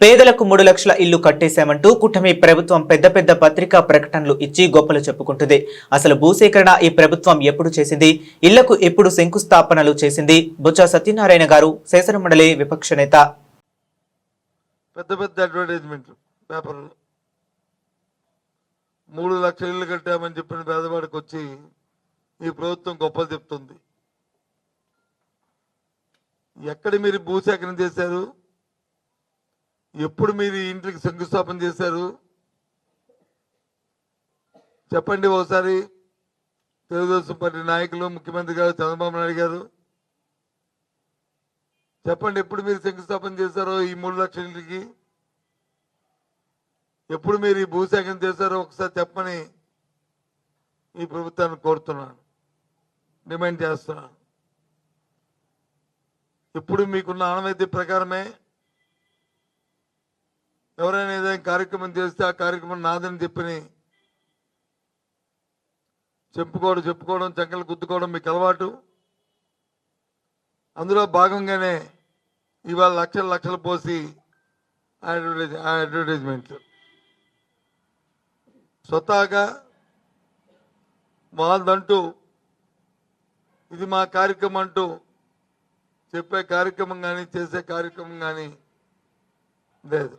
పేదలకు మూడు లక్షల ఇల్లు కట్టేశామంటూ కుటమి ప్రభుత్వం పెద్ద పెద్ద పత్రికా ప్రకటనలు ఇచ్చి గొప్పలు చెప్పుకుంటుంది. అసలు భూసేకరణ ఈ ప్రభుత్వం ఎప్పుడు చేసింది? ఇళ్ళకు ఎప్పుడు శంకుస్థాపనలు చేసింది? బుచ్చ సత్యనారాయణ గారు శాసనమండలి విపక్ష నేత. పెద్ద పెద్ద అడ్వర్టైజ్మెంట్లు పేపర్లు. మూడు లక్షల ఇల్లు కట్టామని చెప్పిన పేదవాడికి వచ్చి ఈ ప్రభుత్వం గొప్పలు చెప్తుంది. ఎక్కడ మీరు భూసేకరణ చేశారు? ఎప్పుడు మీరు ఇంటికి శంకుస్థాపన చేశారు? చెప్పండి ఒకసారి. తెలుగుదేశం పార్టీ నాయకులు ముఖ్యమంత్రి గారు చంద్రబాబు నాయుడు గారు. చెప్పండి ఎప్పుడు మీరు శంకుస్థాపన చేశారో ఈ మూడు లక్షల ఇంటికి? ఎప్పుడు మీరు ఈ భూసేకరణ చేశారో ఒకసారి చెప్పని ఈ ప్రభుత్వాన్ని కోరుతున్నాను. డిమాండ్ చేస్తున్నాను. ఇప్పుడు మీకున్న ఆనవాయితీ ప్రకారమే ఎవరైనా ఏదైనా కార్యక్రమం చేస్తే ఆ కార్యక్రమం నాదని చెప్పని చెప్పుకోవడం చెప్పుకోవడం చంకలు గుద్దుకోవడం మీకు అలవాటు. అందులో భాగంగానే ఇవాళ లక్షలు లక్షలు పోసి అడ్వర్టైజ్ ఆ అడ్వర్టైజ్మెంట్లు స్వతహాగా వాళ్ళదంటూ ఇది మా కార్యక్రమం అంటూ చెప్పే కార్యక్రమం కానీ చేసే కార్యక్రమం కానీ లేదు.